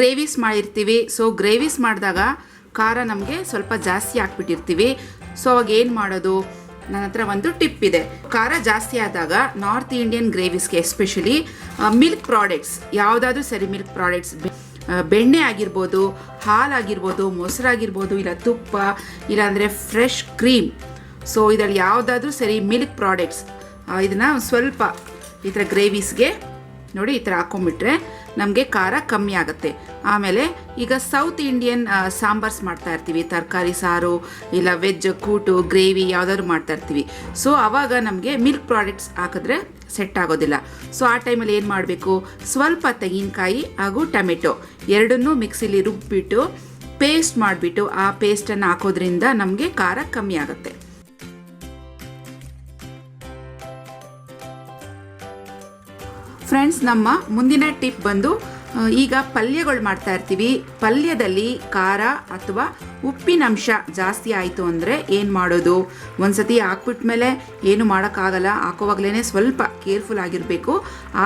ಗ್ರೇವೀಸ್ ಮಾಡಿರ್ತೀವಿ. So gravies ಮಾಡಿದಾಗ ಖಾರ ನಮಗೆ ಸ್ವಲ್ಪ ಜಾಸ್ತಿ ಹಾಕ್ಬಿಟ್ಟಿರ್ತೀವಿ ಸೊ ಅವಾಗ ಏನು ಮಾಡೋದು? ನನ್ನ ಹತ್ರ ಒಂದು ಟಿಪ್ ಇದೆ. ಖಾರ ಜಾಸ್ತಿ ಆದಾಗ ನಾರ್ತ್ ಇಂಡಿಯನ್ ಗ್ರೇವಿಸ್ಗೆ, ಎಸ್ಪೆಷಲಿ ಮಿಲ್ಕ್ ಪ್ರಾಡಕ್ಟ್ಸ್, ಯಾವುದಾದ್ರೂ ಸರಿ ಮಿಲ್ಕ್ ಪ್ರಾಡಕ್ಟ್ಸ್ ಬೆಣ್ಣೆ ಆಗಿರ್ಬೋದು, ಹಾಲಾಗಿರ್ಬೋದು, ಮೊಸರಾಗಿರ್ಬೋದು, ಇಲ್ಲ ತುಪ್ಪ ಇಲ್ಲಾಂದರೆ ಫ್ರೆಶ್ ಕ್ರೀಮ್ ಸೊ ಇದರಲ್ಲಿ ಯಾವುದಾದ್ರೂ ಸರಿ ಮಿಲ್ಕ್ ಪ್ರಾಡಕ್ಟ್ಸ್ ಇದನ್ನು ಸ್ವಲ್ಪ ಈ ಥರ ಗ್ರೇವೀಸ್ಗೆ ನೋಡಿ ಈ ಥರ ಹಾಕೊಂಡ್ಬಿಟ್ರೆ ನಮಗೆ ಖಾರ ಕಮ್ಮಿ ಆಗುತ್ತೆ. ಆಮೇಲೆ ಈಗ ಸೌತ್ ಇಂಡಿಯನ್ ಸಾಂಬಾರ್ಸ್ ಮಾಡ್ತಾ ಇರ್ತೀವಿ. ತರಕಾರಿ, ಸಾರು, ಇಲ್ಲ ವೆಜ್ ಕೂಟು ಗ್ರೇವಿ ಯಾವುದಾದ್ರು ಮಾಡ್ತಾ ಇರ್ತೀವಿ. ಸೊ ಆವಾಗ ನಮಗೆ ಮಿಲ್ಕ್ ಪ್ರಾಡಕ್ಟ್ಸ್ ಹಾಕಿದ್ರೆ ಸೆಟ್ ಆಗೋದಿಲ್ಲ. ಸೊ ಆ ಟೈಮಲ್ಲಿ ಏನು ಮಾಡಬೇಕು? ಸ್ವಲ್ಪ ತೆಂಗಿನಕಾಯಿ ಹಾಗೂ ಟೊಮೆಟೊ ಎರಡನ್ನೂ ಮಿಕ್ಸಿಲಿ ರುಬ್ಬಿಟ್ಟು ಪೇಸ್ಟ್ ಮಾಡಿಬಿಟ್ಟು ಆ ಪೇಸ್ಟನ್ನು ಹಾಕೋದ್ರಿಂದ ನಮಗೆ ಖಾರ ಕಮ್ಮಿ ಆಗುತ್ತೆ. ಫ್ರೆಂಡ್ಸ್ ನಮ್ಮ ಮುಂದಿನ ಟಿಪ್ ಬಂದು ಈಗ ಪಲ್ಯಗಳು ಮಾಡ್ತಾ ಇರ್ತೀವಿ. ಪಲ್ಯದಲ್ಲಿ ಖಾರ ಅಥವಾ ಉಪ್ಪಿನಂಶ ಜಾಸ್ತಿ ಆಯಿತು ಅಂದರೆ ಏನು ಮಾಡೋದು? ಒಂದ್ಸತಿ ಹಾಕ್ಬಿಟ್ಮೇಲೆ ಏನು ಮಾಡೋಕ್ಕಾಗಲ್ಲ. ಹಾಕೋವಾಗ್ಲೇ ಸ್ವಲ್ಪ ಕೇರ್ಫುಲ್ ಆಗಿರಬೇಕು.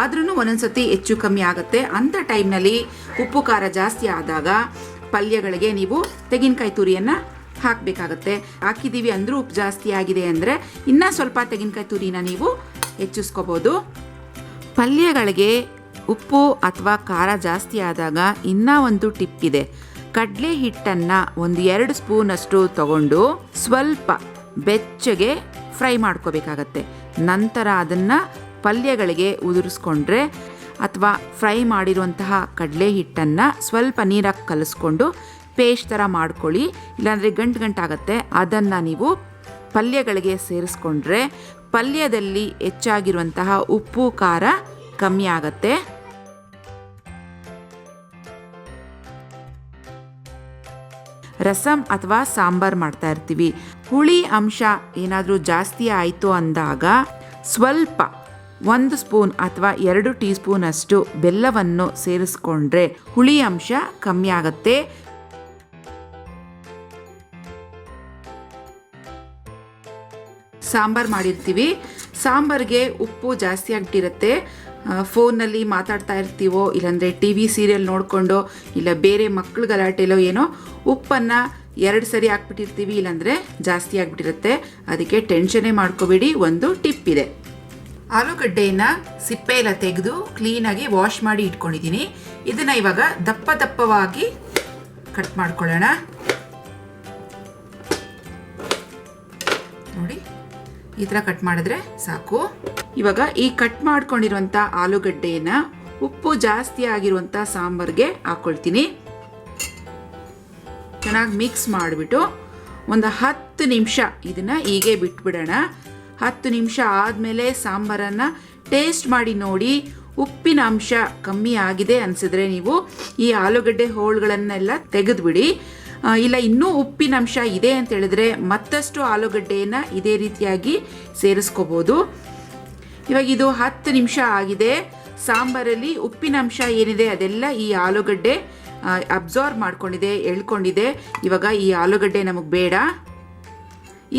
ಆದ್ರೂ ಒಂದೊಂದ್ಸತಿ ಹೆಚ್ಚು ಕಮ್ಮಿ ಆಗುತ್ತೆ. ಅಂಥ ಟೈಮ್ನಲ್ಲಿ ಉಪ್ಪು, ಖಾರ ಜಾಸ್ತಿ ಆದಾಗ ಪಲ್ಯಗಳಿಗೆ ನೀವು ತೆಂಗಿನಕಾಯಿ ತುರಿಯನ್ನು ಹಾಕಬೇಕಾಗತ್ತೆ. ಹಾಕಿದ್ದೀವಿ ಅಂದರೂ ಉಪ್ಪು ಜಾಸ್ತಿ ಆಗಿದೆ ಅಂದರೆ ಇನ್ನೂ ಸ್ವಲ್ಪ ತೆಂಗಿನಕಾಯಿ ತುರಿನ ನೀವು ಹೆಚ್ಚಿಸ್ಕೋಬೋದು. ಪಲ್ಯಗಳಿಗೆ ಉಪ್ಪು ಅಥವಾ ಖಾರ ಜಾಸ್ತಿ ಆದಾಗ ಇನ್ನೂ ಒಂದು ಟಿಪ್ ಇದೆ. ಕಡಲೆ ಹಿಟ್ಟನ್ನು ಒಂದು ಎರಡು ಸ್ಪೂನಷ್ಟು ತಗೊಂಡು ಸ್ವಲ್ಪ ಬೆಚ್ಚಗೆ ಫ್ರೈ ಮಾಡ್ಕೋಬೇಕಾಗತ್ತೆ. ನಂತರ ಅದನ್ನು ಪಲ್ಯಗಳಿಗೆ ಉದುರಿಸ್ಕೊಂಡ್ರೆ ಅಥವಾ ಫ್ರೈ ಮಾಡಿರುವಂತಹ ಕಡಲೆ ಹಿಟ್ಟನ್ನು ಸ್ವಲ್ಪ ನೀರಾಗಿ ಕಲಿಸ್ಕೊಂಡು ಪೇಸ್ಟ್ ಥರ ಮಾಡ್ಕೊಳ್ಳಿ. ಇಲ್ಲಾಂದರೆ ಗಂಟು ಗಂಟಾಗತ್ತೆ. ಅದನ್ನು ನೀವು ಪಲ್ಯಗಳಿಗೆ ಸೇರಿಸ್ಕೊಂಡ್ರೆ ಪಲ್ಯದಲ್ಲಿ ಹೆಚ್ಚಾಗಿರುವಂತಹ ಉಪ್ಪು, ಖಾರ ಕಮ್ಮಿ ಆಗತ್ತೆ. ರಸಂ ಅಥವಾ ಸಾಂಬಾರ್ ಮಾಡ್ತಾ ಇರ್ತೀವಿ. ಹುಳಿ ಅಂಶ ಏನಾದರೂ ಜಾಸ್ತಿ ಆಯಿತು ಅಂದಾಗ ಸ್ವಲ್ಪ ಒಂದು ಸ್ಪೂನ್ ಅಥವಾ ಎರಡು ಟೀ ಸ್ಪೂನ್ ಅಷ್ಟು ಬೆಲ್ಲವನ್ನು ಸೇರಿಸ್ಕೊಂಡ್ರೆ ಹುಳಿ ಅಂಶ ಕಮ್ಮಿ ಆಗುತ್ತೆ. ಸಾಂಬಾರ್ ಮಾಡಿರ್ತೀವಿ. ಸಾಂಬಾರ್ಗೆ ಉಪ್ಪು ಜಾಸ್ತಿ ಆಗಿಟ್ಟಿರುತ್ತೆ ಫೋನಲ್ಲಿ ಮಾತಾಡ್ತಾ ಇರ್ತೀವೋ, ಇಲ್ಲಾಂದರೆ ಟಿ ವಿ ಸೀರಿಯಲ್ ನೋಡಿಕೊಂಡು, ಇಲ್ಲ ಬೇರೆ ಮಕ್ಕಳು ಗಲಾಟೆಲೋ ಏನೋ, ಉಪ್ಪನ್ನು ಎರಡು ಸರಿ ಹಾಕ್ಬಿಟ್ಟಿರ್ತೀವಿ, ಇಲ್ಲಾಂದರೆ ಜಾಸ್ತಿ ಆಗಿಬಿಟ್ಟಿರುತ್ತೆ. ಅದಕ್ಕೆ ಟೆನ್ಷನೇ ಮಾಡ್ಕೋಬೇಡಿ, ಒಂದು ಟಿಪ್ ಇದೆ. ಆಲೂಗಡ್ಡೆಯನ್ನು ಸಿಪ್ಪೆ ಎಲ್ಲ ತೆಗೆದು ಕ್ಲೀನಾಗಿ ವಾಶ್ ಮಾಡಿ ಇಟ್ಕೊಂಡಿದ್ದೀನಿ. ಇದನ್ನು ಇವಾಗ ದಪ್ಪ ದಪ್ಪವಾಗಿ ಕಟ್ ಮಾಡ್ಕೊಳ್ಳೋಣ. ನೋಡಿ. ಈ ಥರ ಕಟ್ ಮಾಡಿದ್ರೆ ಸಾಕು. ಇವಾಗ ಈ ಕಟ್ ಮಾಡ್ಕೊಂಡಿರುವಂಥ ಆಲೂಗಡ್ಡೆಯನ್ನ ಉಪ್ಪು ಜಾಸ್ತಿ ಆಗಿರುವಂಥ ಸಾಂಬಾರ್ಗೆ ಹಾಕ್ಕೊಳ್ತೀನಿ ಚೆನ್ನಾಗಿ ಮಿಕ್ಸ್ ಮಾಡಿಬಿಟ್ಟು ಒಂದು ಹತ್ತು ನಿಮಿಷ ಇದನ್ನು ಹೀಗೆ ಬಿಟ್ಬಿಡೋಣ. ಹತ್ತು ನಿಮಿಷ ಆದಮೇಲೆ ಸಾಂಬಾರನ್ನು ಟೇಸ್ಟ್ ಮಾಡಿ ನೋಡಿ ಉಪ್ಪಿನ ಅಂಶ ಕಮ್ಮಿ ಆಗಿದೆ ಅನಿಸಿದ್ರೆ ನೀವು ಈ ಆಲೂಗಡ್ಡೆ ಹೋಳುಗಳನ್ನೆಲ್ಲ ತೆಗೆದುಬಿಡಿ. ಇಲ್ಲ, ಇನ್ನೂ ಉಪ್ಪಿನಂಶ ಇದೆ ಅಂತ ಹೇಳಿದ್ರೆ ಮತ್ತಷ್ಟು ಆಲೂಗಡ್ಡೆಯನ್ನು ಇದೇ ರೀತಿಯಾಗಿ ಸೇರಿಸ್ಕೋಬೋದು. ಇವಾಗ ಇದು ಹತ್ತು ನಿಮಿಷ ಆಗಿದೆ. ಸಾಂಬಾರಲ್ಲಿ ಉಪ್ಪಿನಂಶ ಏನಿದೆ ಅದೆಲ್ಲ ಈ ಆಲೂಗಡ್ಡೆ ಅಬ್ಸಾರ್ಬ್ ಮಾಡ್ಕೊಂಡಿದೆ, ಎಳ್ಕೊಂಡಿದೆ. ಇವಾಗ ಈ ಆಲೂಗಡ್ಡೆ ನಮಗೆ ಬೇಡ.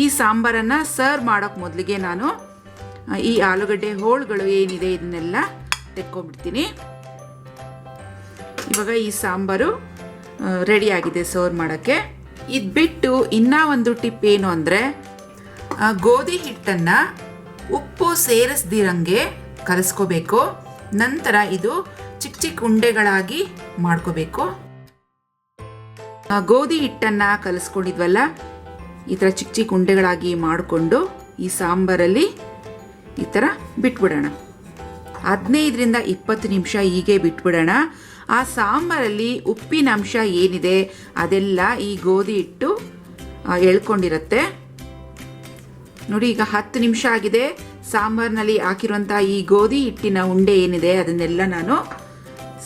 ಈ ಸಾಂಬಾರನ್ನು ಸರ್ವ್ ಮಾಡೋಕ್ಕೆ ಮೊದಲಿಗೆ ನಾನು ಈ ಆಲೂಗಡ್ಡೆ ಹೋಳುಗಳು ಏನಿದೆ ಇದನ್ನೆಲ್ಲ ತೆಕ್ಕೊಂಡ್ಬಿಡ್ತೀನಿ. ಇವಾಗ ಈ ಸಾಂಬಾರು ರೆಡಿ ಆಗಿದೆ ಸರ್ವ್ ಮಾಡೋಕ್ಕೆ. ಇದು ಬಿಟ್ಟು ಇನ್ನೂ ಒಂದು ಟಿಪ್ ಏನು ಅಂದರೆ ಗೋಧಿ ಹಿಟ್ಟನ್ನು ಉಪ್ಪು ಸೇರಿಸ್ದಿರಂಗೆ ಕಲಿಸ್ಕೋಬೇಕು. ನಂತರ ಇದು ಚಿಕ್ಕ ಚಿಕ್ಕ ಉಂಡೆಗಳಾಗಿ ಮಾಡ್ಕೋಬೇಕು. ಗೋಧಿ ಹಿಟ್ಟನ್ನು ಕಲಿಸ್ಕೊಂಡಿದ್ವಲ್ಲ, ಈ ಥರ ಚಿಕ್ಕ ಚಿಕ್ಕ ಉಂಡೆಗಳಾಗಿ ಮಾಡಿಕೊಂಡು ಈ ಸಾಂಬಾರಲ್ಲಿ ಈ ಥರ ಬಿಟ್ಬಿಡೋಣ. ಹದಿನೈದರಿಂದ ಇಪ್ಪತ್ತು ನಿಮಿಷ ಹೀಗೆ ಬಿಟ್ಬಿಡೋಣ. ಆ ಸಾಂಬಾರಲ್ಲಿ ಉಪ್ಪಿನ ಅಂಶ ಏನಿದೆ ಅದೆಲ್ಲ ಈ ಗೋಧಿ ಹಿಟ್ಟು ಎಳ್ಕೊಂಡಿರುತ್ತೆ. ನೋಡಿ, ಈಗ ಹತ್ತು ನಿಮಿಷ ಆಗಿದೆ. ಸಾಂಬಾರಿನಲ್ಲಿ ಹಾಕಿರುವಂಥ ಈ ಗೋಧಿ ಹಿಟ್ಟಿನ ಉಂಡೆ ಏನಿದೆ ಅದನ್ನೆಲ್ಲ ನಾನು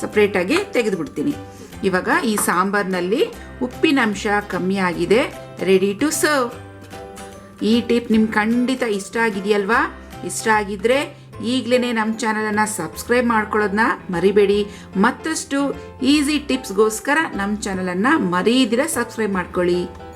ಸಪ್ರೇಟಾಗಿ ತೆಗೆದುಬಿಡ್ತೀನಿ. ಇವಾಗ ಈ ಸಾಂಬಾರಿನಲ್ಲಿ ಉಪ್ಪಿನ ಅಂಶ ಕಮ್ಮಿ ಆಗಿದೆ. ರೆಡಿ ಟು ಸರ್ವ್ ಈ ಟಿಪ್ ನಿಮ್ಗೆ ಖಂಡಿತ ಇಷ್ಟ ಆಗಿದೆಯಲ್ವಾ? ಇಷ್ಟ ಆಗಿದ್ರೆ ಈಗಲೇ ನಮ್ಮ ಚಾನಲನ್ನು ಸಬ್ಸ್ಕ್ರೈಬ್ ಮಾಡ್ಕೊಳ್ಳೋದನ್ನ ಮರಿಬೇಡಿ. ಮತ್ತಷ್ಟು ಈಸಿ ಟಿಪ್ಸ್ಗೋಸ್ಕರ ನಮ್ಮ ಚಾನಲನ್ನು ಮರೀದಿರ ಸಬ್ಸ್ಕ್ರೈಬ್ ಮಾಡ್ಕೊಳ್ಳಿ.